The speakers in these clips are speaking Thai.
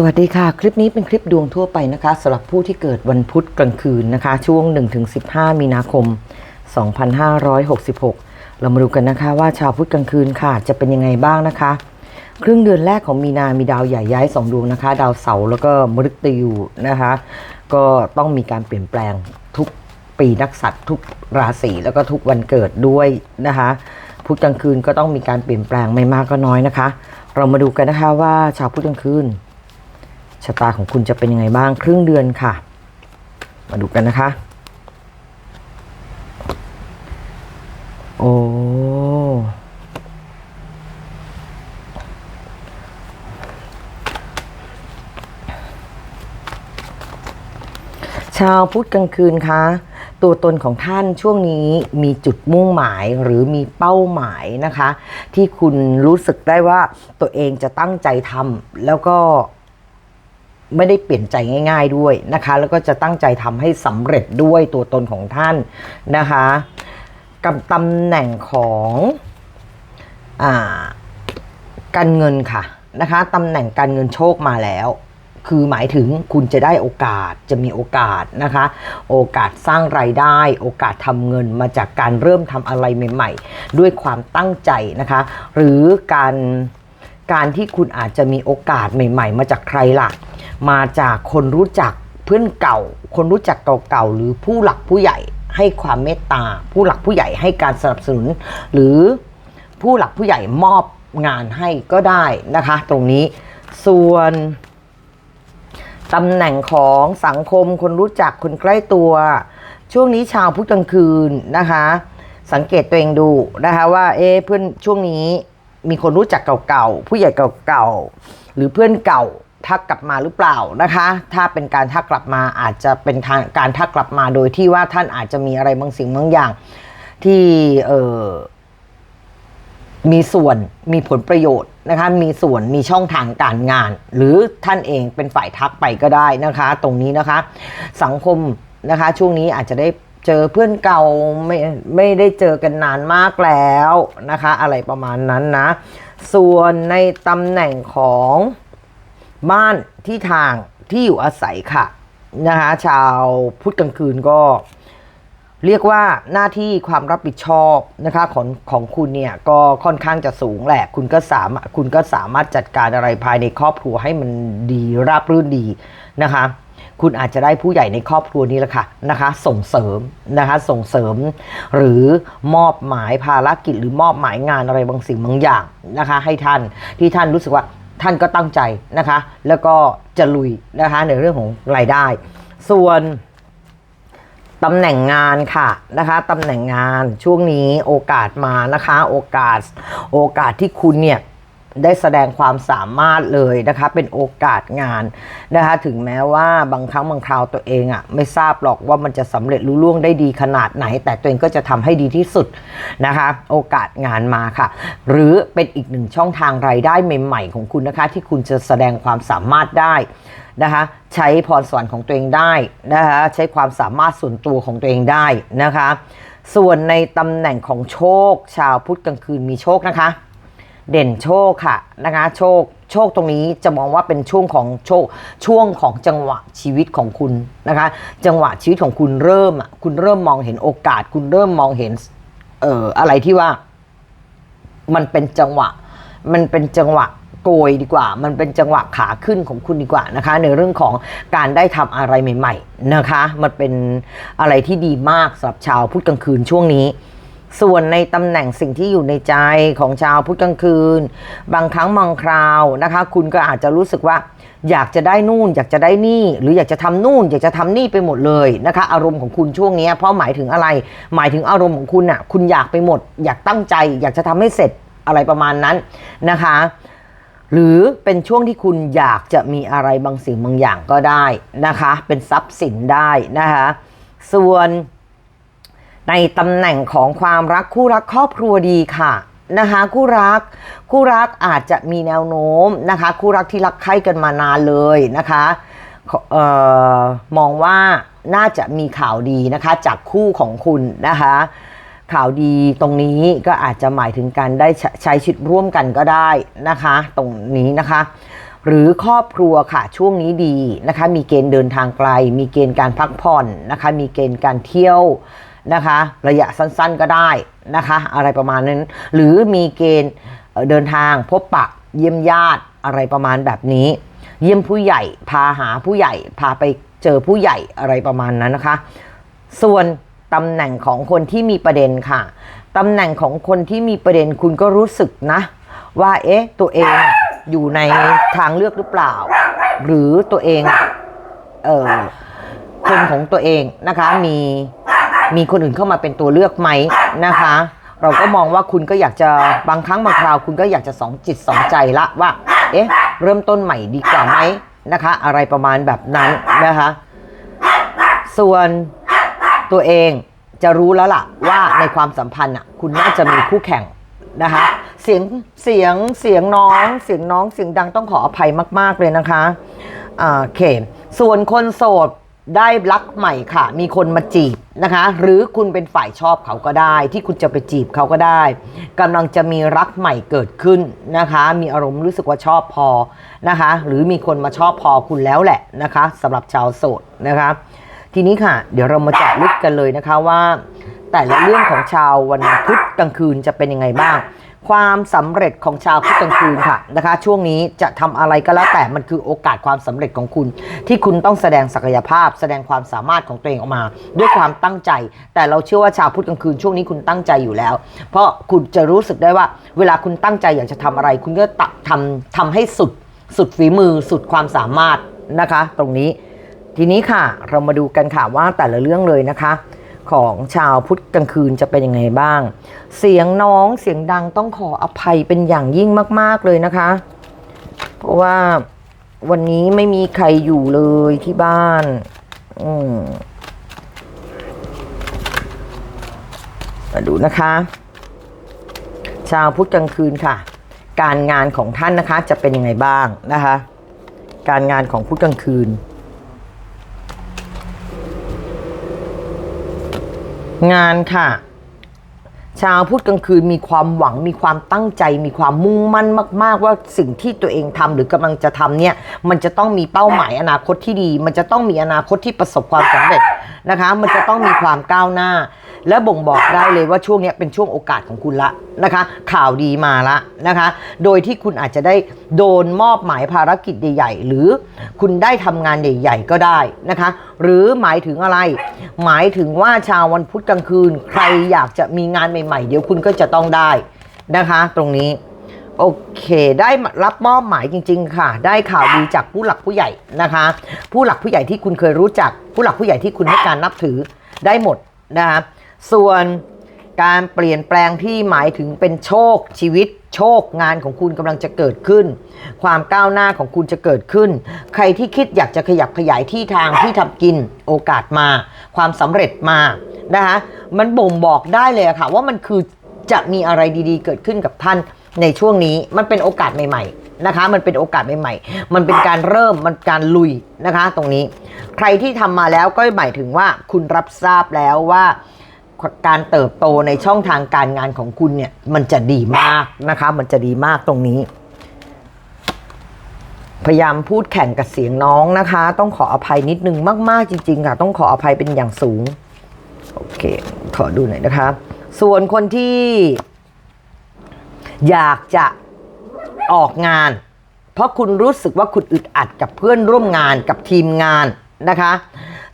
สวัสดีค่ะ คลิปนี้เป็นคลิปดวงทั่วไปนะคะสำหรับผู้ที่เกิดวันพุธกลางคืนนะคะ ช่วง 1-15 มีนาคม 2566 เรามาดูกันนะคะว่าชาวพุธกลางคืนค่ะ จะเป็นยังไงบ้างนะคะ ครึ่งเดือนแรกของมีนา มีดาวใหญ่ย้ายสองดวงนะคะ ดาวเสาร์แล้วก็มฤตยูนะคะ ก็ต้องมีการเปลี่ยนแปลงทุกปีนักสัตว์ทุกราศีแล้วก็ทุกวันเกิดด้วยนะคะพุธกลางคืนก็ต้องมีการเปลี่ยนแปลงไม่มากก็น้อยนะคะ เรามาดูกันนะคะว่าชาวพุธกลางคืน ชะตาของคุณจะเป็นยังไงบ้างครึ่งเดือนค่ะ มาดูกันนะคะ โอ้ชาวพุธกลางคืนคะตัวตนของท่านช่วงนี้มีจุดมุ่งหมายหรือมีเป้าหมายนะคะ ที่คุณรู้สึกได้ว่าตัวเองจะตั้งใจทำแล้วก็ ไม่ได้เปลี่ยนใจง่าย ๆด้วยนะคะ แล้วก็จะตั้งใจทำให้สำเร็จด้วยตัวตนของท่านนะคะกับตำแหน่งของอการเงินค่ะนะคะตำแหน่งการเงินโชคมาแล้ว คือหมายถึงคุณจะได้โอกาสจะมีโอกาสนะคะ โอกาสสร้างรายได้ โอกาสทำเงินมาจากการเริ่มทำอะไรใหม่ ๆ ด้วยความตั้งใจนะคะ หรือการการที่คุณอาจจะมีโอกาสใหม่ ๆ มาจากใครล่ะ มาจากคนรู้จักเพื่อนเก่า คนรู้จักเก่าๆหรือผู้หลักผู้ใหญ่ให้ความเมตตา ผู้หลักผู้ใหญ่ให้การสนับสนุน หรือผู้หลักผู้ใหญ่มอบงานให้ก็ได้นะคะ ตรงนี้ส่วนตำแหน่งของสังคมคนรู้จักคนใกล้ตัว ช่วงนี้ชาวพุธกลางคืนนะคะ สังเกตตัวเองดูนะคะว่าเอ๊เพื่อนช่วงนี้มีคนรู้จักเก่าๆผู้ใหญ่เก่าๆหรือเพื่อนเก่า ทักกลับมาหรือเปล่านะคะ ถ้าเป็นการทักกลับมาอาจจะเป็นทางการทักกลับมาโดยที่ว่าท่านอาจจะมีอะไรบางสิ่งบางอย่าง ที่เออมีส่วนมีผลประโยชน์นะคะมีส่วนมีช่องทางการงาน หรือท่านเองเป็นฝ่ายทักไปก็ได้นะคะ ตรงนี้นะคะ สังคมนะคะช่วงนี้อาจจะได้เจอเพื่อนเก่าไม่ไม่ได้เจอกันนานมากแล้วนะคะ อะไรประมาณนั้นนะ ส่วนในตำแหน่งของ บ้านที่ทางที่อยู่อาศัยค่ะนะคะชาวพุทธกลางคืนก็เรียกว่าหน้าที่ความรับผิดชอบนะคะของของคุณเนี่ยก็ค่อนข้างจะสูงแหละคุณก็สามารถคุณก็สามารถจัดการอะไรภายในครอบครัวให้มันดีราบรื่นดีนะคะคุณอาจจะได้ผู้ใหญ่ในครอบครัวนี้แหละค่ะนะคะส่งเสริมนะคะส่งเสริม หรือมอบหมายภารกิจหรือมอบหมายงานอะไรบางสิ่งบางอย่างนะคะให้ท่านที่ท่านรู้สึกว่า ท่านก็ตั้งใจนะคะ แล้วก็จะลุยนะคะในเรื่องของรายได้ ส่วนตำแหน่งงานค่ะนะคะตำแหน่งงานช่วงนี้โอกาสมานะคะ โอกาส โอกาสที่คุณเนี่ย ได้แสดงความสามารถเลยนะคะ เป็นโอกาสงานนะคะ ถึงแม้ว่าบางครั้งบางคราวตัวเองอะ่ะไม่ทราบหรอกว่ามันจะสำเร็จลุล่วงได้ดีขนาดไหน แต่ตัวเองก็จะทำให้ดีที่สุดนะคะ โอกาสงานมาค่ะ หรือเป็นอีกหนึ่งช่องทางรายได้ใหม่ๆของคุณนะคะ ที่คุณจะแสดงความสามารถได้นะคะใช้พรสวรรค์ของตัวเองได้นะคะใช้ความสามารถส่วนตัวของตัวเองได้นะคะ ส่วนในตำแหน่งของโชค ชาวพุธกลางคืนมีโชคนะคะ เด่นโชคค่ะนะคะโชคโชคตรงนี้จะมองว่าเป็นช่วงของโชคช่วงของจังหวะชีวิตของคุณนะคะ จังหวะชีวิตของคุณเริ่มอะคุณเริ่มมองเห็นโอกาส คุณเริ่มมองเห็นเอ่ออะไรที่ว่า มันเป็นจังหวะ มันเป็นจังหวะโกยดีกว่า มันเป็นจังหวะขาขึ้นของคุณดีกว่านะคะ ในเรื่องของการได้ทำอะไรใหม่ ๆ นะคะ มันเป็นอะไรที่ดีมากสำหรับชาวพุธกลางคืนช่วงนี้ ส่วนในตำแหน่งสิ่งที่อยู่ในใจของชาวพุธกลางคืน บางครั้งบางคราวนะคะ คุณก็อาจจะรู้สึกว่า อยากจะได้นู่น อยากจะได้นี่ หรืออยากจะทำนู่น อยากจะทำนี่ไปหมดเลยนะคะ อารมณ์ของคุณช่วงนี้เพราะหมายถึงอะไร หมายถึงอารมณ์ของคุณอะ คุณอยากไปหมด อยากตั้งใจ อยากจะทำให้เสร็จอะไรประมาณนั้นนะคะ หรือเป็นช่วงที่คุณอยากจะมีอะไรบางสิ่งบางอย่างก็ได้นะคะ เป็นทรัพย์สินได้นะคะ ส่วน ในตำแหน่งของความรักคู่รักครอบครัวดีค่ะนะคะคู่รักคู่รักอาจจะมีแนวโน้มนะคะคู่รักที่รักใคร่กันมานานเลยนะคะออมองว่าน่าจะมีข่าวดีนะคะจากคู่ของคุณนะคะข่าวดีตรงนี้ก็อาจจะหมายถึงการได้ใช้ใช้ชีวิตร่วมกันก็ได้นะคะ ตรงนี้นะคะ หรือครอบครัวค่ะช่วงนี้ดีนะคะ มีเกณฑ์เดินทางไกล มีเกณฑ์การพักผ่อนนะคะ มีเกณฑ์การเที่ยว นะคะ ระยะสั้นๆก็ได้นะคะ อะไรประมาณนั้น หรือมีเกณฑ์เดินทางพบปะเยี่ยมญาติอะไรประมาณแบบนี้ เยี่ยมผู้ใหญ่พาหาผู้ใหญ่พาไปเจอผู้ใหญ่อะไรประมาณนั้นนะคะ ส่วนตำแหน่งของคนที่มีประเด็นค่ะตำแหน่งของคนที่มีประเด็นคุณก็รู้สึกนะ ว่าเอ๊ะตัวเองอยู่ในทางเลือกหรือเปล่า หรือตัวเองเออคนของตัวเองนะคะมี มีคนอื่นเข้ามาเป็นตัวเลือกไหมนะคะ เราก็มองว่าคุณก็อยากจะบางครั้งบางคราวคุณก็อยากจะสองจิตสองใจละว่า เอ๊ะ เริ่มต้นใหม่ดีกว่าไหมนะคะ อะไรประมาณแบบนั้นนะคะ ส่วนตัวเองจะรู้แล้วล่ะว่าในความสัมพันธ์อะคุณน่าจะมีคู่แข่งนะคะเสียงเสียงเสียงน้อง เสียงน้องเสียงดังต้องขออภัยมาก ๆเลยนะคะอ่าโอเค ส่วนคนโสด ได้รักใหม่ค่ะ มีคนมาจีบนะคะ หรือคุณเป็นฝ่ายชอบเขาก็ได้ ที่คุณจะไปจีบเขาก็ได้กำลังจะมีรักใหม่เกิดขึ้นนะคะ มีอารมณ์รู้สึกว่าชอบพอนะคะ หรือมีคนมาชอบพอคุณแล้วแหละนะคะสำหรับชาวโสดนะคะ ทีนี้ค่ะ เดี๋ยวเรามาเจาะลึกกันเลยนะคะว่า แต่ละเรื่องของชาววันพุธกลางคืนจะเป็นยังไงบ้าง ความสำเร็จของชาวพุธกลางคืนค่ะนะคะ ช่วงนี้จะทำอะไรก็แล้วแต่มันคือโอกาสความสำเร็จของคุณ ที่คุณต้องแสดงศักยภาพ แสดงความสามารถของตัวเองออกมา ด้วยความตั้งใจ แต่เราเชื่อว่าชาวพุธกลางคืนช่วงนี้คุณตั้งใจอยู่แล้ว เพราะคุณจะรู้สึกได้ว่า เวลาคุณตั้งใจอยากจะทำอะไร คุณก็ตะทำทำให้สุดสุดฝีมือสุดความสามารถนะคะ ตรงนี้ ทีนี้ค่ะเรามาดูกันค่ะว่าแต่ละเรื่องเลยนะคะ ของชาวพุทธกลางคืนจะเป็นยังไงบ้าง เสียงน้องเสียงดังต้องขออภัยเป็นอย่างยิ่งมาก ๆ เลยนะคะ เพราะว่าวันนี้ไม่มีใครอยู่เลยที่บ้าน อืมมาดูนะคะ ชาวพุธกลางคืนค่ะ การงานของท่านนะคะจะเป็นยังไงบ้างนะคะ การงานของพุธกลางคืน งานค่ะ ชาวพุธกลางคืนมีความหวังมีความตั้งใจ มีความมุ่งมั่นมาก ๆ ว่าสิ่งที่ตัวเองทำหรือกำลังจะทำเนี่ย มันจะต้องมีเป้าหมายอนาคตที่ดี มันจะต้องมีอนาคตที่ประสบความสำเร็จนะคะ มันจะต้องมีความก้าวหน้า และบ่งบอกได้เลยว่าช่วงนี้เป็นช่วงโอกาสของคุณละนะคะ ข่าวดีมาละนะคะ โดยที่คุณอาจจะได้โดนมอบหมายภารกิจใหญ่ๆหรือคุณได้ทำงานใหญ่ ๆ ก็ได้นะคะ หรือหมายถึงอะไร หมายถึงว่าชาววันพุธกลางคืน ใครอยากจะมีงานใหม่ ๆ เดี๋ยวคุณก็จะต้องได้นะคะ ตรงนี้โอเค ได้รับมอบหมายจริง ๆ ค่ะ ได้ข่าวดีจากผู้หลักผู้ใหญ่นะคะ ผู้หลักผู้ใหญ่ที่คุณเคยรู้จัก ผู้หลักผู้ใหญ่ที่คุณให้การนับถือได้หมดนะคะ ส่วนการเปลี่ยนแปลงที่หมายถึงเป็นโชคชีวิต โชคงานของคุณกำลังจะเกิดขึ้น ความก้าวหน้าของคุณจะเกิดขึ้น ใครที่คิดอยากจะขยับขยายที่ทางที่ทำกินโอกาสมา ความสำเร็จมานะคะมันบ่งบอกได้เลยะค่ะ ว่ามันคือจะมีอะไรดีๆ เกิดขึ้นกับท่านในช่วงนี้มันเป็นโอกาสใหม่ ๆนะคะ มันเป็นโอกาสใหม่ ๆ มันเป็นการเริ่มมันการลุยนะคะ ตรงนี้ ใครที่ทำมาแล้วก็หมายถึงว่าคุณรับทราบแล้วว่า การเติบโตในช่องทางการงานของคุณเนี่ย มันจะดีมากนะคะ มันจะดีมากตรงนี้ พยายามพูดแข่งกับเสียงน้องนะคะ ต้องขออภัยนิดนึงมาก ๆ จริง ๆ ค่ะ ต้องขออภัยเป็นอย่างสูง โอเค ขอดูหน่อยนะคะ ส่วนคนที่ อยากจะออกงาน เพราะคุณรู้สึกว่าคุณอึดอัดกับเพื่อนร่วมงานกับทีมงานนะคะ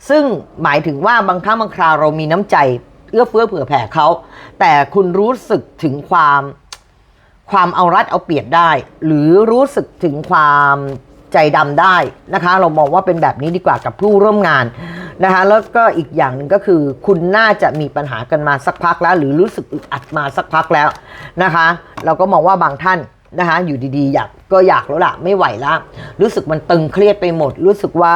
ซึ่งหมายถึงว่าบางครั้งบางคราวเรามีน้ำใจ อื้อเฟื้อเผื่อแผ่เขาแต่คุณรู้สึกถึงความความเอารัดเอาเปรียบได้ หรือรู้สึกถึงความใจดำได้นะคะ เรามองว่าเป็นแบบนี้ดีกว่ากับผู้ร่วมงานนะคะ แล้วก็อีกอย่างหนึ่งก็คือ คุณน่าจะมีปัญหากันมาสักพักแล้ว หรือรู้สึกอึดอัดมาสักพักแล้วนะคะ เราก็มองว่าบางท่านนะคะอยู่ดีๆ อยากก็อยากแล้วล่ะไม่ไหวแล้วรู้สึกมันตึงเครียดไปหมด รู้สึกว่า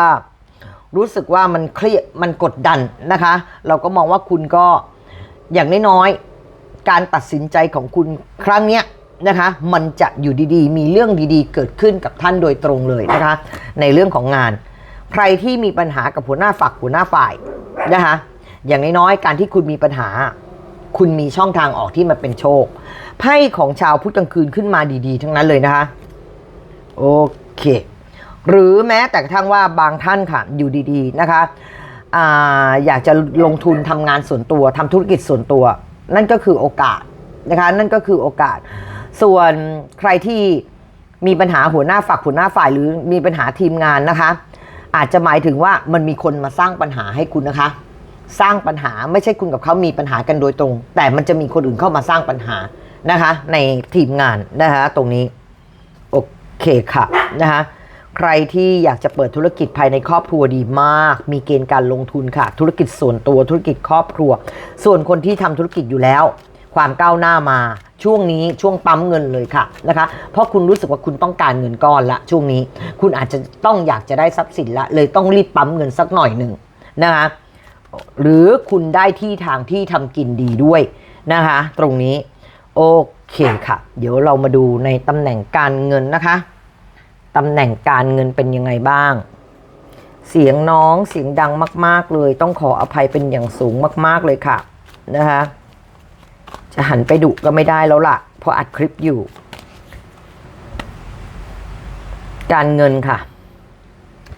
รู้สึกว่ามันเครียดมันกดดันนะคะ เราก็มองว่าคุณก็ อย่างน้อยๆ การตัดสินใจของคุณครั้งเนี้ยนะคะ มันจะอยู่ดีๆ มีเรื่องดีๆ เกิดขึ้นกับท่านโดยตรงเลยนะคะ ในเรื่องของงาน ใครที่มีปัญหากับหัวหน้าฝักหัวหน้าฝ่ายนะคะ อย่างน้อยๆ การที่คุณมีปัญหา คุณมีช่องทางออกที่มันเป็นโชค ไพ่ของชาวพุธกลางคืนขึ้นมาดีๆ ทั้งนั้นเลยนะคะ โอเค หรือแม้แต่กระทั่งว่าบางท่านค่ะ อยู่ดีๆ นะคะ ออยากจะลงทุนทำงานส่วนตัวทำธุรกิจส่วนตัว นั่นก็คือโอกาสนะคะนั่นก็คือโอกาส ส่วนใครที่มีปัญหาหัวหน้าฝักหัวหน้าฝ่ายหรือมีปัญหาทีมงานนะคะ อาจจะหมายถึงว่ามันมีคนมาสร้างปัญหาให้คุณนะคะ สร้างปัญหาไม่ใช่คุณกับเขามีปัญหากันโดยตรง แต่มันจะมีคนอื่นเข้ามาสร้างปัญหานะคะ ในทีมงานนะคะตรงนี้โอเคค่ะนะคะ ใครที่อยากจะเปิดธุรกิจภายในครอบครัวดีมาก มีเกณฑ์การลงทุนค่ะ ธุรกิจส่วนตัวธุรกิจครอบครัว ส่วนคนที่ทำธุรกิจอยู่แล้ว ความก้าวหน้ามาช่วงนี้ช่วงปั๊มเงินเลยค่ะนะคะ เพราะคุณรู้สึกว่าคุณต้องการเงินก้อนละ ช่วงนี้คุณอาจจะต้องอยากจะได้ทรัพย์สินละ เลยต้องรีบปั๊มเงินสักหน่อยหนึ่งนะคะหรือคุณได้ที่ทางที่ทำกินดีด้วยนะคะ ตรงนี้ โอเคค่ะ เดี๋ยวเรามาดูในตำแหน่งการเงินนะคะ ตำแหน่งการเงินเป็นยังไงบ้าง เสียงน้องเสียงดังมาก ๆ เลย ต้องขออภัยเป็นอย่างสูงมาก ๆ เลยค่ะนะคะจะหันไปดุก็ไม่ได้แล้วล่ะ เพราะอัดคลิปอยู่ การเงินค่ะ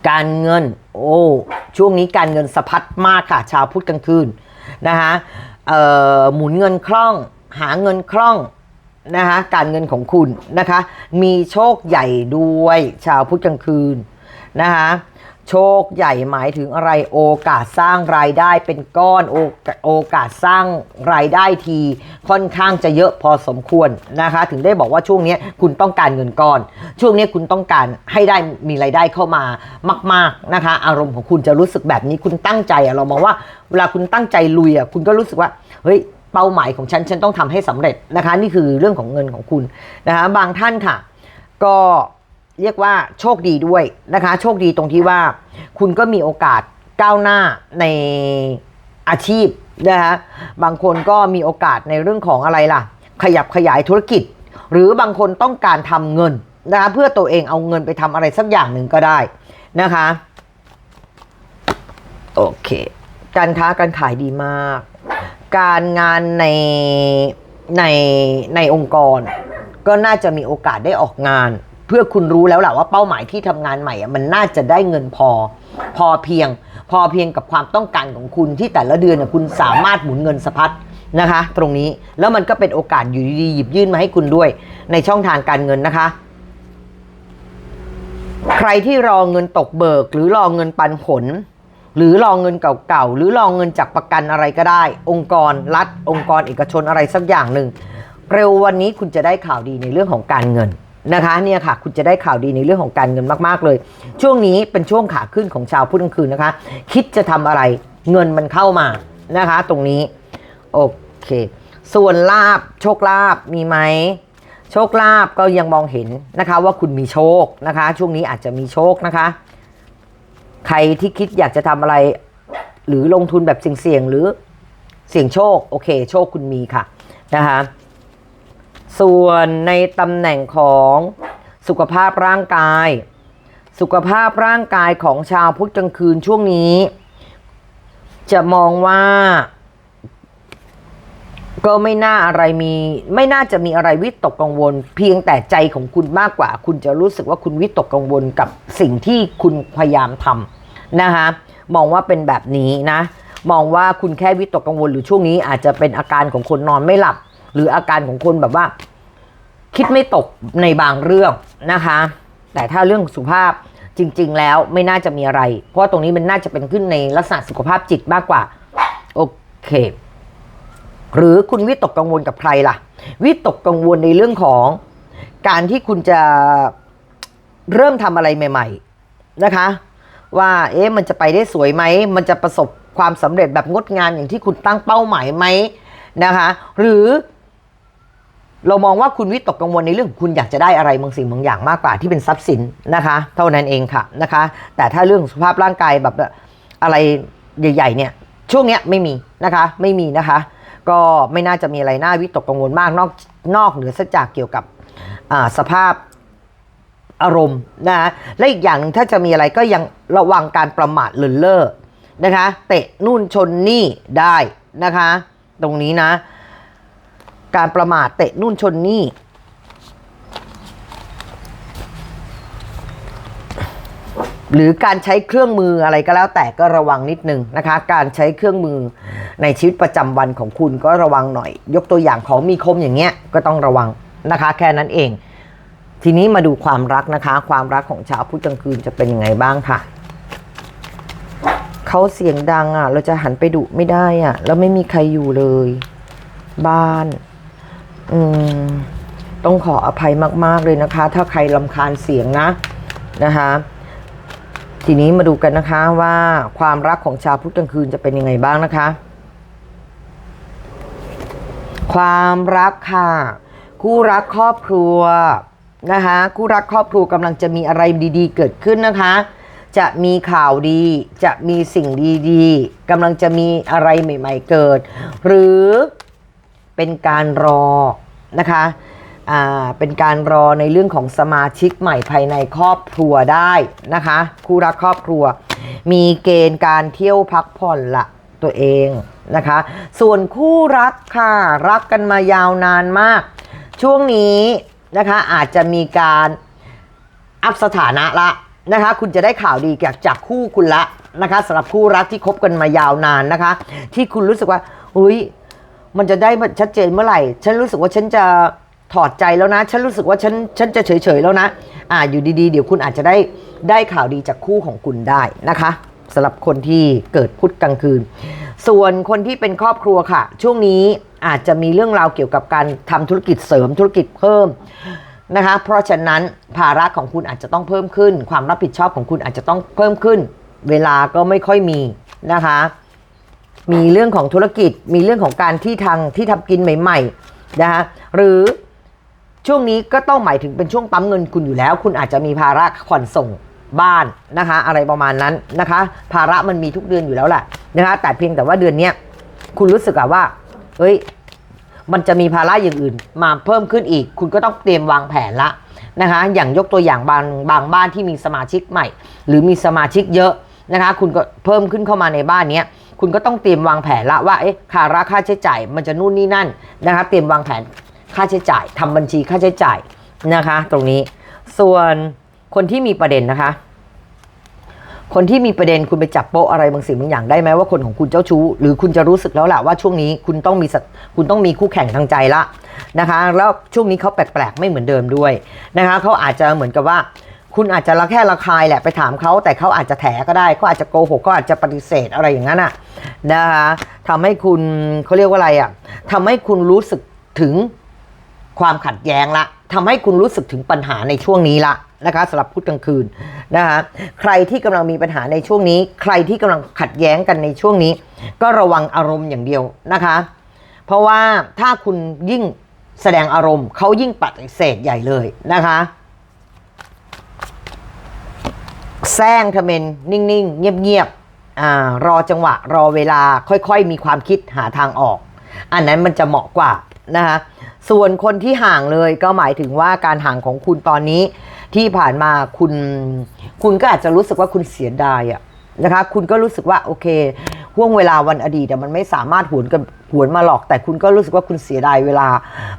การเงิน โอ้ช่วงนี้การเงินสะพัดมากค่ะ ชาวพุธกลางคืนนะคะเอ่อหมุนเงินคล่อง หาเงินคล่อง นะคะการเงินของคุณนะคะ มีโชคใหญ่ด้วยชาวพุธกลางคืนนะคะโชคใหญ่หมายถึงอะไรโอกาสสร้างรายได้เป็นก้อนโอกาโอกาสสร้างรายได้ทีค่อนข้างจะเยอะพอสมควรนะคะ ถึงได้บอกว่าช่วงนี้คุณต้องการเงินก้อน ช่วงนี้คุณต้องการให้ได้มีรายได้เข้ามามาก ๆนะคะ อารมณ์ของคุณจะรู้สึกแบบนี้คุณตั้งใจเรามองว่าเวลาคุณตั้งใจลุยอะคุณก็รู้สึกว่าเฮ้ย เป้าหมายของฉัน ฉันต้องทำให้สำเร็จนะคะ นี่คือเรื่องของเงินของคุณนะคะบางท่านค่ะ ก็เรียกว่าโชคดีด้วยนะคะ โชคดีตรงที่ว่า คุณก็มีโอกาสก้าวหน้าในอาชีพนะคะบางคนก็มีโอกาสในเรื่องของอะไรล่ะ ขยับขยายธุรกิจ หรือบางคนต้องการทำเงินนะคะเพื่อตัวเองเอาเงินไปทำอะไรสักอย่างหนึ่งก็ได้นะคะ โอเค การค้าการขายดีมาก การงานในในในองค์กร ก็น่าจะมีโอกาสได้ออกงาน เพื่อคุณรู้แล้วแหละว่าเป้าหมายที่ทำงานใหม่อะมันน่าจะได้เงินพอ พอเพียง พอเพียงกับความต้องการของคุณที่แต่ละเดือนน่ะคุณสามารถหมุนเงินสะพัดนะคะ ตรงนี้แล้วมันก็เป็นโอกาสอยู่ดีๆหยิบยื่นมาให้คุณด้วย ในช่องทางการเงินนะคะ ใครที่รอเงินตกเบิก หรือรอเงินปันผล หรือรองเงินเก่าๆ หรือรองเงินจากประกันอะไรก็ได้ องค์กรรัฐ องค์กรเอกชนอะไรสักอย่างหนึ่งเร็ววันนี้คุณจะได้ข่าวดีในเรื่องของการเงินนะคะเนี่ยค่ะคุณจะได้ข่าวดีในเรื่องของการเงินมากๆเลย ช่วงนี้เป็นช่วงขาขึ้นของชาวพุธกลางคืนนะคะ คิดจะทำอะไรเงินมันเข้ามานะคะ ตรงนี้โอเค ส่วนลาบโชคลาบมีไหมโชคลาภก็ยังมองเห็นนะคะ ว่าคุณมีโชคนะคะ ช่วงนี้อาจจะมีโชคนะคะ ใครที่คิดอยากจะทำอะไร หรือลงทุนแบบเสี่ยงๆหรือเสี่ยงโชค โอเค โชคคุณมีค่ะนะคะส่วนในตำแหน่งของสุขภาพร่างกาย สุขภาพร่างกายของชาวพุธกลางคืนช่วงนี้ จะมองว่า ก็ไม่น่าอะไรมีไม่น่าจะมีอะไรวิตกกังวล เพียงแต่ใจของคุณมากกว่า คุณจะรู้สึกว่าคุณวิตกกังวลกับสิ่งที่คุณพยายามทำนะคะมองว่าเป็นแบบนี้นะ มองว่าคุณแค่วิตกกังวล หรือช่วงนี้อาจจะเป็นอาการของคนนอนไม่หลับ หรืออาการของคนแบบว่า คิดไม่ตกในบางเรื่องนะคะ แต่ถ้าเรื่องสุขภาพจริง ๆ แล้วไม่น่าจะมีอะไร เพราะตรงนี้มันน่าจะเป็นขึ้นในลักษณะสุขภาพจิตมากกว่าโอเค หรือคุณวิตกกังวลกับใครล่ะ วิตกกังวลในเรื่องของการที่คุณจะเริ่มทำอะไรใหม่ ๆนะคะ ว่าเอ๊ะมันจะไปได้สวยไหม มันจะประสบความสำเร็จแบบงดงามอย่างที่คุณตั้งเป้าหมายไหมนะคะ หรือ เรามองว่าคุณวิตกกังวลในเรื่องคุณอยากจะได้อะไรบางสิ่งบางอย่างมากกว่าที่เป็นทรัพย์สินนะคะ เท่านั้นเองค่ะนะคะ แต่ถ้าเรื่องสุขภาพร่างกายแบบอะไรใหญ่ ๆ เนี่ย ช่วงเนี้ยไม่มีนะคะ ไม่มีนะคะ ก็ไม่น่าจะมีอะไรน่าวิตกกังวลมากนอกนอกเหนือจากเกี่ยวกับสภาพอารมณ์นะและอีกอย่างหนึ่งถ้าจะมีอะไรก็ยังระวังการประมาทเลินเล่อนะคะเตะนู่นชนนี่ได้นะคะ ตรงนี้นะ การประมาทเตะนู่นชนนี่ หรือการใช้เครื่องมืออะไรก็แล้วแต่ก็ระวังนิดนึงนะคะ การใช้เครื่องมือในชีวิตประจำวันของคุณก็ระวังหน่อย ยกตัวอย่างของมีคมอย่างเงี้ยก็ต้องระวังนะคะ แค่นั้นเอง ทีนี้มาดูความรักนะคะ ความรักของชาวพุธกลางคืนจะเป็นยังไงบ้างค่ะเขาเสียงดังอะ เราจะหันไปดุไม่ได้อะ แล้วไม่มีใครอยู่เลย บ้าน อืมต้องขออภัยมาก ๆ เลยนะคะ ถ้าใครลำคาญเสียงนะนะคะ ทีนี้มาดูกันนะคะว่าความรักของชาวพุธกลางคืนจะเป็นยังไงบ้างนะคะ ความรักค่ะ คู่รักครอบครัวนะคะคู่รักครอบครัวกำลังจะมีอะไรดีๆ เกิดขึ้นนะคะ จะมีข่าวดี จะมีสิ่งดีๆกำลังจะมีอะไรใหม่ ๆ เกิด หรือเป็นการรอนะคะ เป็นการรอในเรื่องของสมาชิกใหม่ภายในครอบครัวได้นะคะ คู่รักครอบครัว มีเกณฑ์การเที่ยวพักผ่อนละตัวเองนะคะ ส่วนคู่รักค่ะรักกันมายาวนานมาก ช่วงนี้นะคะอาจจะมีการอัพสถานะละนะคะ คุณจะได้ข่าวดีจากจากคู่คุณละนะคะสำหรับคู่รักที่คบกันมายาวนานนะคะ ที่คุณรู้สึกว่าอุ้ยมันจะได้ชัดเจนเมื่อไหร่ ฉันรู้สึกว่าฉันจะ ถอดใจแล้วนะ ฉันรู้สึกว่าฉันฉันจะเฉยๆแล้วนะ อ่าอยู่ดีๆ เดี๋ยวคุณอาจจะได้ได้ข่าวดีจากคู่ของคุณได้นะคะสำหรับคนที่เกิดพุธกลางคืน ส่วนคนที่เป็นครอบครัวค่ะ ช่วงนี้อาจจะมีเรื่องราวเกี่ยวกับการทำธุรกิจเสริมธุรกิจเพิ่มนะคะ เพราะฉะนั้นภาระของคุณอาจจะต้องเพิ่มขึ้น ความรับผิดชอบของคุณอาจจะต้องเพิ่มขึ้น เวลาก็ไม่ค่อยมีนะคะ มีเรื่องของธุรกิจ มีเรื่องของการที่ทางที่ทำกินใหม่ ๆ นะคะหรือ ช่วงนี้ก็ต้องหมายถึงเป็นช่วงปั๊มเงินคุณอยู่แล้ว คุณอาจจะมีภาระผ่อนส่งบ้านนะคะ อะไรประมาณนั้นนะคะ ภาระมันมีทุกเดือนอยู่แล้วแหละนะคะแต่เพียงแต่ว่าเดือนนี้คุณรู้สึกอะว่าเฮ้ยมันจะมีภาระอย่างอื่น มาเพิ่มขึ้นอีก คุณก็ต้องเตรียมวางแผนละนะคะ อย่างยกตัวอย่างบางบางบ้านที่มีสมาชิกใหม่ หรือมีสมาชิกเยอะนะคะ คุณก็เพิ่มขึ้นเข้ามาในบ้านนี้คุณก็ต้องเตรียมวางแผนละว่าเอ๊ะค่าราค่าใช้จ่ายมันจะนู่นนี่นั่นนะคะ เตรียมวางแผน ค่าใช้จ่ายทำบัญชีค่าใช้จ่ายนะคะ ตรงนี้ ส่วนคนที่มีประเด็นนะคะ คนที่มีประเด็นคุณไปจับโปะอะไรบางสิ่งบางอย่างได้ไหมว่าคนของคุณเจ้าชู้ หรือคุณจะรู้สึกแล้วแหละว่าช่วงนี้คุณต้องมีคุณต้องมีคู่แข่งทางใจละนะคะ แล้วช่วงนี้เขาแปลกๆไม่เหมือนเดิมด้วยนะคะเขาอาจจะเหมือนกับว่าคุณอาจจะระแค่ระคายแหละไปถามเขาแต่เขาอาจจะแถก็ได้เขาอาจจะโกหกก็อาจจะปฏิเสธอะไรอย่างนั้นอะนะคะทำให้คุณเขาเรียกว่าอะไรอะทำให้คุณรู้สึกถึง ความขัดแย้งละทำให้คุณรู้สึกถึงปัญหาในช่วงนี้ละนะคะสำหรับพุธกลางคืนนะคะใครที่กำลังมีปัญหาในช่วงนี้ ใครที่กำลังขัดแย้งกันในช่วงนี้ ก็ระวังอารมณ์อย่างเดียวนะคะ เพราะว่าถ้าคุณยิ่งแสดงอารมณ์เขายิ่งปฏิเสธใหญ่เลยนะคะแซงทำเป็นนิ่งๆ เงียบๆรอจังหวะ รอเวลาค่อยๆ มีความคิดหาทางออก อันนั้นมันจะเหมาะกว่านะคะ ส่วนคนที่ห่างเลยก็หมายถึงว่าการห่างของคุณตอนนี้ที่ผ่านมาคุณคุณก็อาจจะรู้สึกว่าคุณเสียดายอะนะคะ คุณก็รู้สึกว่าโอเคห่วงเวลาวันอดีตอะมันไม่สามารถหวนกันหวนมาหรอก แต่คุณก็รู้สึกว่าคุณเสียดายเวลา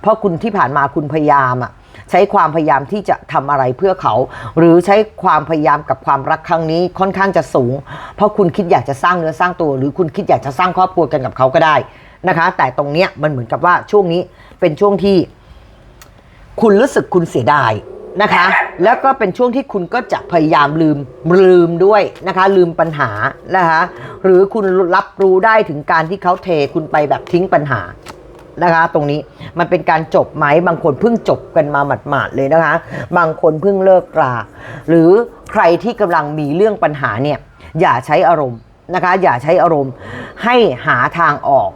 เพราะคุณที่ผ่านมาคุณพยายามอะใช้ความพยายามที่จะทำอะไรเพื่อเขา หรือใช้ความพยายามกับความรักครั้งนี้ค่อนข้างจะสูง เพราะคุณคิดอยากจะสร้างเนื้อสร้างตัว หรือคุณคิดอยากจะสร้างครอบครัวกันกับเขาก็ได้ นะคะ แต่ตรงเนี้ยมันเหมือนกับว่าช่วงนี้เป็นช่วงที่ คุณรู้สึกคุณเสียดายนะคะ แล้วก็เป็นช่วงที่คุณก็จะพยายามลืมลืมด้วยนะคะ ลืมปัญหานะคะหรือคุณรับรู้ได้ถึงการที่เขาเทคุณไปแบบทิ้งปัญหานะคะ ตรงนี้มันเป็นการจบไหมบางคนเพิ่งจบกันมาหมาดๆเลยนะคะ บางคนเพิ่งเลิกรา หรือใครที่กำลังมีเรื่องปัญหาเนี่ยอย่าใช้อารมณ์นะคะ อย่าใช้อารมณ์ให้หาทางออก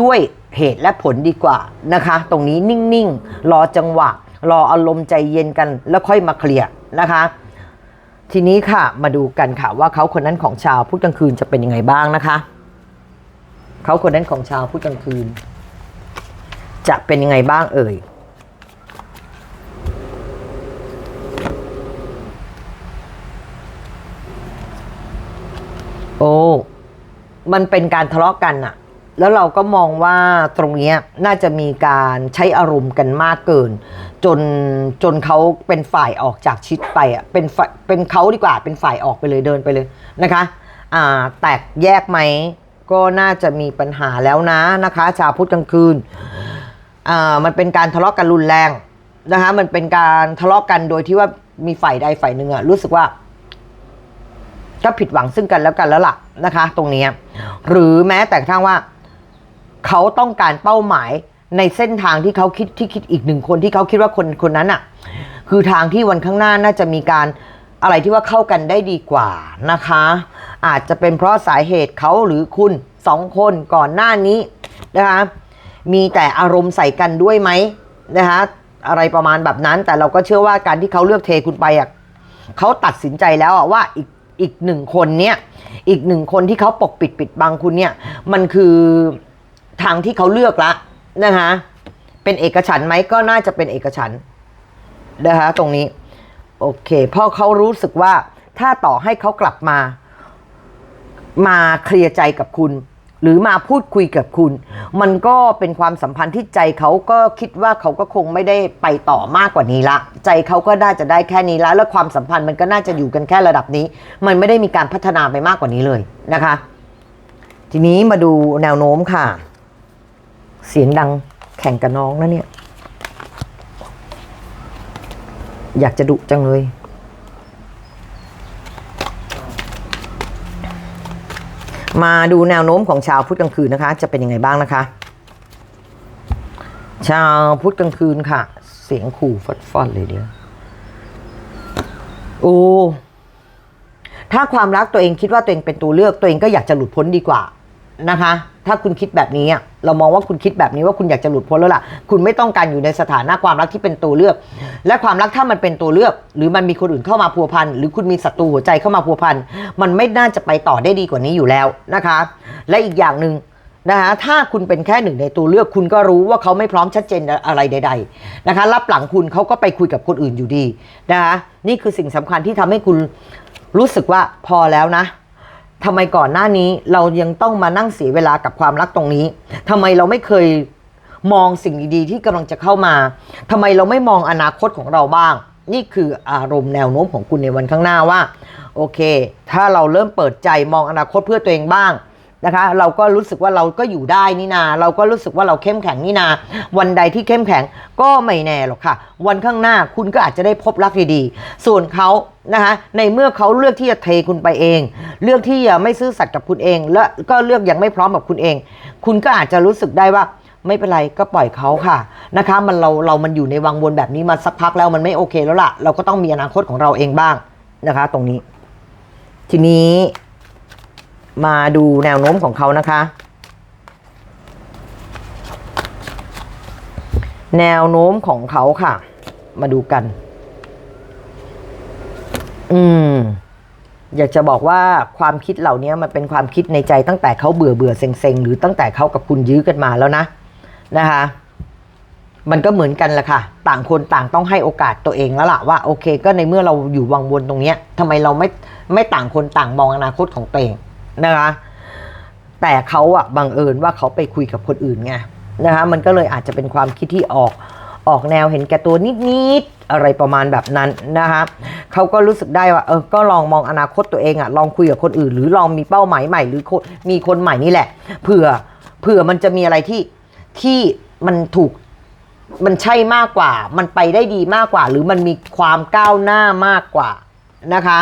ด้วยเหตุและผลดีกว่านะคะ ตรงนี้นิ่งๆ รอจังหวะ รออารมณ์ใจเย็นกันแล้วค่อยมาเคลียร์นะคะ ทีนี้ค่ะมาดูกันค่ะว่าเขาคนนั้นของชาวพุธกลางคืนจะเป็นยังไงบ้างนะคะเขาคนนั้นของชาวพุธกลางคืน จะเป็นยังไงบ้างเอ่ยโอ้มันเป็นการทะเลาะกันอะ แล้วเราก็มองว่าตรงนี้น่าจะมีการใช้อารมณ์กันมากเกิน จนจนเขาเป็นฝ่ายออกจากชิดไปอะเป็นฝเป็นเขาดีกว่าเป็นฝ่ายออกไปเลยเดินไปเลยนะคะอ่าแตกแยกไหมก็น่าจะมีปัญหาแล้วนะนะคะ ชาวพุธกลางคืนอ่ามันเป็นการทะเลาะกันรุนแรงนะคะมันเป็นการทะเลาะกันโดยที่ว่ามีฝ่ายใดฝ่ายหนึ่งอะรู้สึกว่าก็ผิดหวังซึ่งกันแล้วกันแล้วล่ะนะคะ ตรงนี้หรือแม้แต่กระทั่งว่า เขาต้องการเป้าหมายในเส้นทางที่เขาคิดที่คิดอีกหนึ่งคนที่เขาคิดว่าคนคนนั้นอะ คือทางที่วันข้างหน้าน่าจะมีการอะไรที่ว่าเข้ากันได้ดีกว่านะคะ อาจจะเป็นเพราะสาเหตุเขาหรือคุณสองคนก่อนหน้านี้นะคะมีแต่อารมณ์ใส่กันด้วยไหมนะคะอะไรประมาณแบบนั้น แต่เราก็เชื่อว่าการที่เขาเลือกเทคุณไปอะเขาตัดสินใจแล้วอะว่าอีกอีกหนึ่งคนเนี่ยอีกหนึ่งคนที่เขาปกปิดปิดบังคุณเนี่ยมันคือ ทางที่เขาเลือกละนะคะเป็นเอกฉันท์ไหมก็น่าจะเป็นเอกฉันท์นะคะตรงนี้ โอเคเพราะเขารู้สึกว่าถ้าต่อให้เขากลับมา มาเคลียร์ใจกับคุณ หรือมาพูดคุยกับคุณ มันก็เป็นความสัมพันธ์ที่ใจเขาก็คิดว่าเขาก็คงไม่ได้ไปต่อมากกว่านี้ละ ใจเขาก็น่าจะได้แค่นี้ละ แล้วความสัมพันธ์มันก็น่าจะอยู่กันแค่ระดับนี้ มันไม่ได้มีการพัฒนาไปมากกว่านี้เลยนะคะ ทีนี้มาดูแนวโน้มค่ะ เสียงดังแข่งกับน้องนะเนี่ย อยากจะดุจังเลย มาดูแนวโน้มของชาวพุธกลางคืนนะคะ จะเป็นยังไงบ้างนะคะ ชาวพุธกลางคืนค่ะ เสียงขู่ฟัดฟอดเลยเดียวโอ้ถ้าความรักตัวเองคิดว่าตัวเองเป็นตัวเลือกตัวเองก็อยากจะหลุดพ้นดีกว่านะคะ ถ้าคุณคิดแบบนี้เรามองว่าคุณคิดแบบนี้ว่าคุณอยากจะหลุดพ้นแล้วล่ะ คุณไม่ต้องการอยู่ในสถานะความรักที่เป็นตัวเลือก และความรักถ้ามันเป็นตัวเลือก หรือมันมีคนอื่นเข้ามาพัวพันหรือคุณมีศัตรูหัวใจเข้ามาพัวพันมันไม่น่าจะไปต่อได้ดีกว่านี้อยู่แล้วนะคะ และอีกอย่างหนึ่งนะคะถ้าคุณเป็นแค่หนึ่งในตัวเลือกคุณก็รู้ว่าเขาไม่พร้อมชัดเจนอะไรใด ๆนะคะ รับหลังคุณเขาก็ไปคุยกับคนอื่นอยู่ดีนะคะนี่คือสิ่งสำคัญที่ทำให้คุณรู้สึกว่าพอแล้วนะ ทำไมก่อนหน้านี้เรายังต้องมานั่งเสียเวลากับความรักตรงนี้ทำไมเราไม่เคยมองสิ่งดีๆที่กำลังจะเข้ามาทำไมเราไม่มองอนาคตของเราบ้าง นี่คืออารมณ์แนวโน้มของคุณในวันข้างหน้าว่า โอเค ถ้าเราเริ่มเปิดใจมองอนาคตเพื่อตัวเองบ้าง นะคะ เราก็รู้สึกว่าเราก็อยู่ได้นี่นา เราก็รู้สึกว่าเราเข้มแข็งนี่นา วันใดที่เข้มแข็งก็ไม่แน่หรอกค่ะ วันข้างหน้าคุณก็อาจจะได้พบรักดีๆ ส่วนเขานะคะในเมื่อเขาเลือกที่จะเทคุณไปเอง เลือกที่จะไม่ซื่อสัตย์กับคุณเอง และก็เลือกยังไม่พร้อมกับคุณเอง คุณก็อาจจะรู้สึกได้ว่าไม่เป็นไรก็ปล่อยเขาค่ะนะคะมันเราเรามันอยู่ในวังวนแบบนี้มาสักพักแล้วมันไม่โอเคแล้วล่ะ เราก็ต้องมีอนาคตของเราเองบ้างนะคะ ตรงนี้ ทีนี้ มาดูแนวโน้มของเขานะคะ แนวโน้มของเขาค่ะ มาดูกัน อืม อยากจะบอกว่าความคิดเหล่านี้มันเป็นความคิดในใจตั้งแต่เขาเบื่อเบื่อเซ็งเซ็งหรือตั้งแต่เขากับคุณยื้อกันมาแล้วนะนะคะ มันก็เหมือนกันแหละค่ะ ต่างคนต่างต้องให้โอกาสตัวเองแล้วล่ะว่าโอเค ก็ในเมื่อเราอยู่วังวนตรงเนี้ยทำไมเราไม่ไม่ต่างคนต่างมองอนาคตของตัวเอง นะคะแต่เขาอะบังเอิญว่าเขาไปคุยกับคนอื่นไงนะคะมันก็เลยอาจจะเป็นความคิดที่ออกออกแนวเห็นแก่ตัวนิดๆอะไรประมาณแบบนั้นนะคะเขาก็รู้สึกได้ว่าเออก็ลองมองอนาคตตัวเองอะลองคุยกับคนอื่น หรือลองมีเป้าหมายใหม่ หรือมีคนใหม่นี่แหละเผื่อเผื่อมันจะมีอะไรที่ที่มันถูกมันใช่มากกว่า มันไปได้ดีมากกว่า หรือมันมีความก้าวหน้ามากกว่านะคะ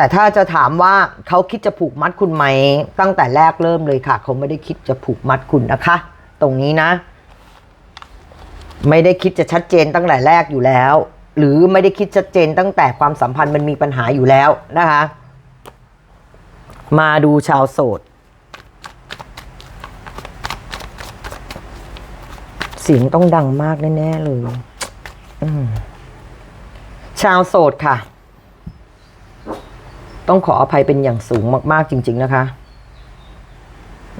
แต่ถ้าจะถามว่าเขาคิดจะผูกมัดคุณไหม ตั้งแต่แรกเริ่มเลยค่ะ เขาไม่ได้คิดจะผูกมัดคุณนะคะ ตรงนี้นะ ไม่ได้คิดจะชัดเจนตั้งแต่แรกอยู่แล้ว หรือไม่ได้คิดชัดเจนตั้งแต่ความสัมพันธ์มันมีปัญหาอยู่แล้วนะคะ มาดูชาวโสดเสียงต้องดังมากแน่ๆเลยชาวโสดค่ะ ต้องขออภัยเป็นอย่างสูงมาก ๆ จริง ๆ นะคะ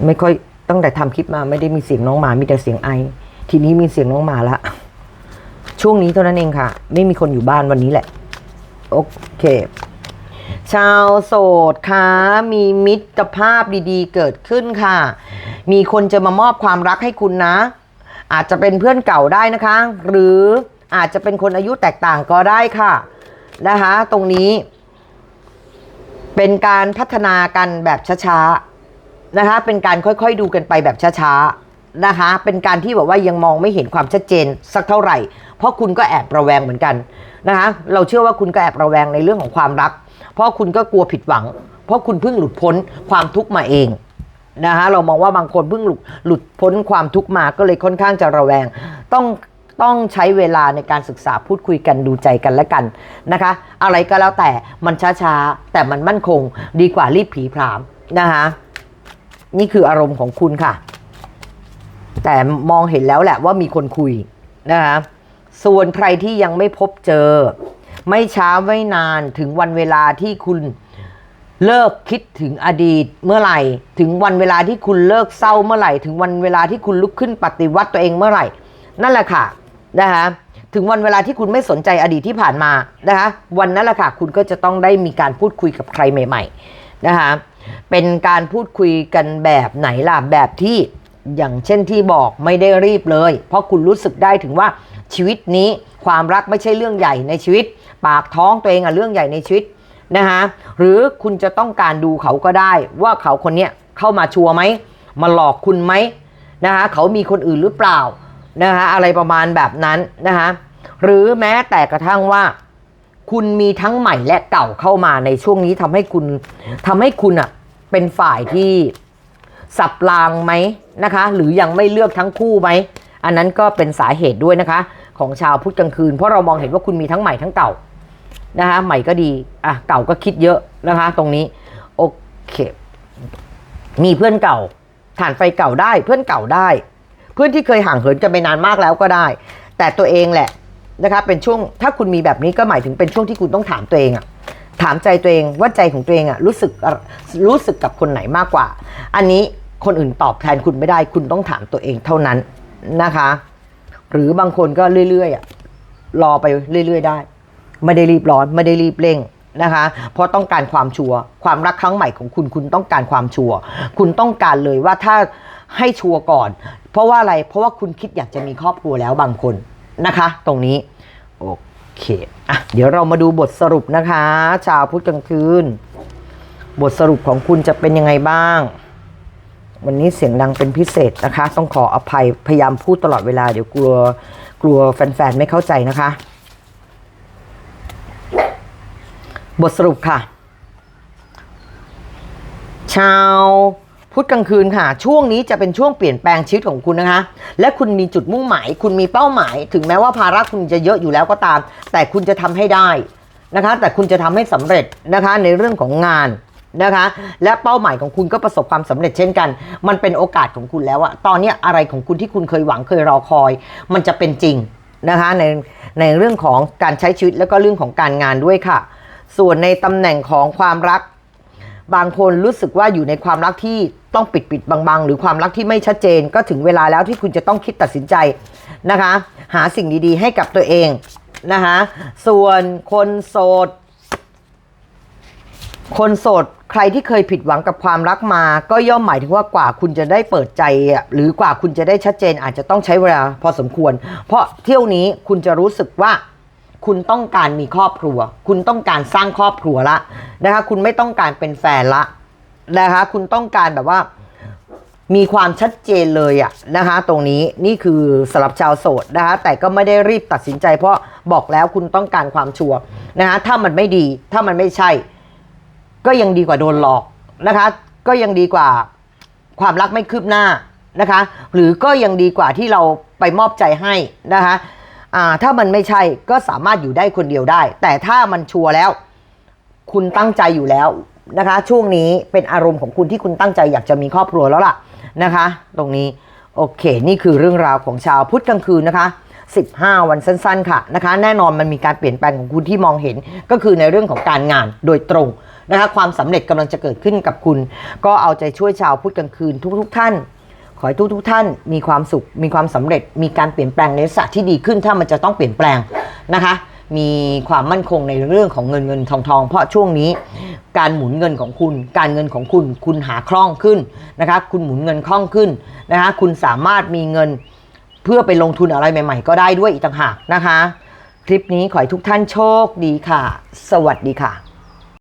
ไม่ค่อยตั้งแต่ทำคลิปมาไม่ได้มีเสียงน้องหมา มีแต่เสียงไอ ทีนี้มีเสียงน้องหมาละ ช่วงนี้เท่านั้นเองค่ะ ไม่มีคนอยู่บ้านวันนี้แหละ โอเค ชาวโสดคะมีมิตรภาพดีๆ เกิดขึ้นค่ะ มีคนจะมามอบความรักให้คุณนะ อาจจะเป็นเพื่อนเก่าได้นะคะ หรืออาจจะเป็นคนอายุแตกต่างก็ได้ค่ะ นะคะ ตรงนี้ เป็นการพัฒนากันแบบช้าๆนะคะ เป็นการค่อยๆดูกันไปแบบช้าๆนะคะ เป็นการที่แบบว่ายังมองไม่เห็นความชัดเจนสักเท่าไหร่ เพราะคุณก็แอบระแวงเหมือนกันนะคะ เราเชื่อว่าคุณก็แอบระแวงในเรื่องของความรัก เพราะคุณก็กลัวผิดหวัง เพราะคุณเพิ่งหลุดพ้นความทุกข์มาเองนะคะเรามองว่าบางคนเพิ่งหลุดหลุดพ้นความทุกข์มาก็เลยค่อนข้างจะระแวง ต้อง ต้องใช้เวลาในการศึกษาพูดคุยกันดูใจกันและกันนะคะ อะไรก็แล้วแต่มันช้าๆ แต่มันมั่นคงดีกว่ารีบผีพรามนะคะนี่คืออารมณ์ของคุณค่ะ แต่มองเห็นแล้วแหละว่ามีคนคุยนะคะส่วนใครที่ยังไม่พบเจอ ไม่ช้าไม่นานถึงวันเวลาที่คุณเลิกคิดถึงอดีตเมื่อไหร่ ถึงวันเวลาที่คุณเลิกเศร้าเมื่อไหร่ ถึงวันเวลาที่คุณลุกขึ้นปฏิวัติตัวเองเมื่อไหร่ นั่นแหละค่ะ นะคะถึงวันเวลาที่คุณไม่สนใจอดีตที่ผ่านมานะคะวันนั้นแหละค่ะคุณก็จะต้องได้มีการพูดคุยกับใครใหม่ๆนะคะเป็นการพูดคุยกันแบบไหนล่ะแบบที่อย่างเช่นที่บอกไม่ได้รีบเลย เพราะคุณรู้สึกได้ถึงว่าชีวิตนี้ความรักไม่ใช่เรื่องใหญ่ในชีวิต ปากท้องตัวเองอะเรื่องใหญ่ในชีวิตนะคะหรือคุณจะต้องการดูเขาก็ได้ ว่าเขาคนเนี้ยเข้ามาชัวร์ไหมมาหลอกคุณไหมนะคะเขามีคนอื่นหรือเปล่า นะคะอะไรประมาณแบบนั้นนะคะหรือแม้แต่กระทั่งว่า คุณมีทั้งใหม่และเก่าเข้ามาในช่วงนี้ทำให้คุณทำให้คุณอะเป็นฝ่ายที่สับรางไหมนะคะ หรือยังไม่เลือกทั้งคู่ไหมอันนั้นก็เป็นสาเหตุด้วยนะคะ ของชาวพุธกลางคืน เพราะเรามองเห็นว่าคุณมีทั้งใหม่ทั้งเก่านะคะใหม่ก็ดีอะเก่าก็คิดเยอะนะคะ ตรงนี้โอเคมีเพื่อนเก่าฐานไฟเก่าได้เพื่อนเก่าได้ พื่อนที่เคยห่างเหินกันไปนานมากแล้วก็ได้ แต่ตัวเองแหละนะคะเป็นช่วงถ้าคุณมีแบบนี้ก็หมายถึงเป็นช่วงที่คุณต้องถามตัวเองอะถามใจตัวเองว่าใจของตัวเองอะรู้สึกรู้สึกกับคนไหนมากกว่า อันนี้คนอื่นตอบแทนคุณไม่ได้ คุณต้องถามตัวเองเท่านั้นนะคะ หรือบางคนก็เรื่อยๆอะรอไปเรื่อยๆได้ ไม่ได้รีบร้อนไม่ได้รีบเร่งนะคะ เพราะต้องการความชัวร์ความรักครั้งใหม่ของคุณคุณต้องการความชัวร์คุณต้องการเลยว่าถ้าให้ชัวร์ก่อน เพราะว่าอะไร เพราะว่าคุณคิดอยากจะมีครอบครัวแล้วบางคนนะคะ ตรงนี้ โอเคอะเดี๋ยวเรามาดูบทสรุปนะคะ ชาวพุธกลางคืน บทสรุปของคุณจะเป็นยังไงบ้าง วันนี้เสียงดังเป็นพิเศษนะคะ ต้องขออภัยพยายามพูดตลอดเวลา เดี๋ยวกลัวกลัวแฟนๆไม่เข้าใจนะคะ บทสรุปค่ะ ชาว พุธกลางคืนค่ะ ช่วงนี้จะเป็นช่วงเปลี่ยนแปลงชีวิตของคุณนะคะ และคุณมีจุดมุ่งหมาย คุณมีเป้าหมาย ถึงแม้ว่าภาระคุณจะเยอะอยู่แล้วก็ตาม แต่คุณจะทำให้ได้นะคะ แต่คุณจะทำให้สำเร็จนะคะในเรื่องของงานนะคะ และเป้าหมายของคุณก็ประสบความสำเร็จเช่นกัน มันเป็นโอกาสของคุณแล้วอะตอนนี้อะไรของคุณที่คุณเคยหวังเคยรอคอย มันจะเป็นจริงนะคะในในเรื่องของการใช้ชีวิตแล้วก็เรื่องของการงานด้วยค่ะ ส่วนในตำแหน่งของความรักบางคนรู้สึกว่าอยู่ในความรักที่ ต้องปิดปิดบางๆ หรือความรักที่ไม่ชัดเจน ก็ถึงเวลาแล้วที่คุณจะต้องคิดตัดสินใจนะคะ หาสิ่งดีๆ ให้กับตัวเองนะคะส่วนคนโสด คนโสดใครที่เคยผิดหวังกับความรักมา ก็ย่อมหมายถึงว่ากว่าคุณจะได้เปิดใจ หรือกว่าคุณจะได้ชัดเจนอาจจะต้องใช้เวลาพอสมควร เพราะเที่ยวนี้คุณจะรู้สึกว่าคุณต้องการมีครอบครัว คุณต้องการสร้างครอบครัวละนะคะ คุณไม่ต้องการเป็นแฟนละ นะคะ คุณต้องการแบบว่ามีความชัดเจนเลยอะนะคะ ตรงนี้นี่คือสำหรับชาวโสดนะคะ แต่ก็ไม่ได้รีบตัดสินใจ เพราะบอกแล้วคุณต้องการความชัวร์นะคะ ถ้ามันไม่ดีถ้ามันไม่ใช่ ก็ยังดีกว่าโดนหลอกนะคะ ก็ยังดีกว่าความรักไม่คืบหน้านะคะ หรือก็ยังดีกว่าที่เราไปมอบใจให้นะคะอ่าถ้ามันไม่ใช่ก็สามารถอยู่ได้คนเดียวได้ แต่ถ้ามันชัวร์แล้ว คุณตั้งใจอยู่แล้ว นะคะ ช่วงนี้เป็นอารมณ์ของคุณที่คุณตั้งใจอยากจะมีครอบครัวแล้วล่ะนะคะ ตรงนี้โอเค นี่คือเรื่องราวของชาวพุธกลางคืนนะคะ 15 วันสั้น ๆ ค่ะนะคะ แน่นอนมันมีการเปลี่ยนแปลงของคุณที่มองเห็น ก็คือในเรื่องของการงานโดยตรงนะคะ ความสำเร็จกำลังจะเกิดขึ้นกับคุณ ก็เอาใจช่วยชาวพุธกลางคืนทุกๆท่าน ขอให้ทุกๆท่านมีความสุข มีความสำเร็จ มีการเปลี่ยนแปลงในลักษณะที่ดีขึ้นถ้ามันจะต้องเปลี่ยนแปลงนะคะ มีความมั่นคงในเรื่องของเงินเงินทองทอง เพราะช่วงนี้การหมุนเงินของคุณ การเงินของคุณ คุณหาคล่องขึ้นนะคะ คุณหมุนเงินคล่องขึ้นนะคะ คุณสามารถมีเงินเพื่อไปลงทุนอะไรใหม่ ๆ ก็ได้ด้วยอีกต่างหากนะคะ คลิปนี้ขอให้ทุกท่านโชคดีค่ะ สวัสดีค่ะ